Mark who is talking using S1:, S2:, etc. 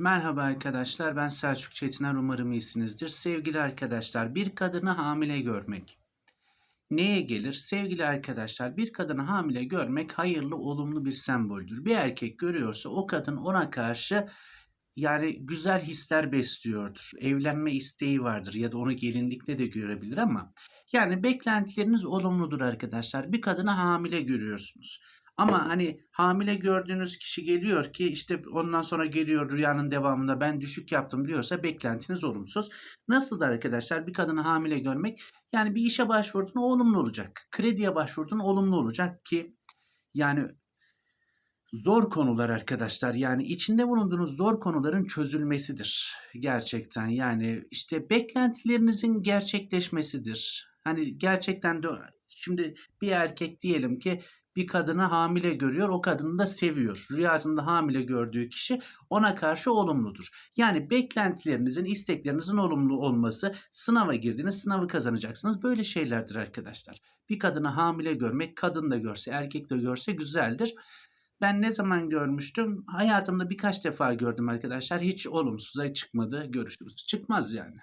S1: Merhaba arkadaşlar, ben Selçuk Çetiner. Umarım iyisinizdir. Sevgili arkadaşlar, bir kadını hamile görmek neye gelir? Sevgili arkadaşlar, bir kadını hamile görmek hayırlı, olumlu bir semboldür. Bir erkek görüyorsa o kadın ona karşı yani güzel hisler besliyordur. Evlenme isteği vardır ya da onu gelinlikte de görebilir ama yani beklentileriniz olumludur arkadaşlar. Bir kadını hamile görüyorsunuz. Ama hani hamile gördüğünüz kişi geliyor ki işte ondan sonra geliyor rüyanın devamında ben düşük yaptım diyorsa beklentiniz olumsuz. Nasıl da arkadaşlar bir kadını hamile görmek yani bir işe başvurduğunda olumlu olacak. Krediye başvurduğunda olumlu olacak ki yani zor konular arkadaşlar. Yani içinde bulunduğunuz zor konuların çözülmesidir. Gerçekten yani işte beklentilerinizin gerçekleşmesidir. Hani gerçekten de şimdi bir erkek diyelim ki bir kadını hamile görüyor, o kadını da seviyor. Rüyasında hamile gördüğü kişi ona karşı olumludur. Yani beklentilerinizin, isteklerinizin olumlu olması, sınava girdiğiniz sınavı kazanacaksınız. Böyle şeylerdir arkadaşlar. Bir kadını hamile görmek, kadın da görse, erkek de görse güzeldir. Ben ne zaman görmüştüm? Hayatımda birkaç defa gördüm arkadaşlar. Hiç olumsuza çıkmadı. Görüşürüz. Çıkmaz yani.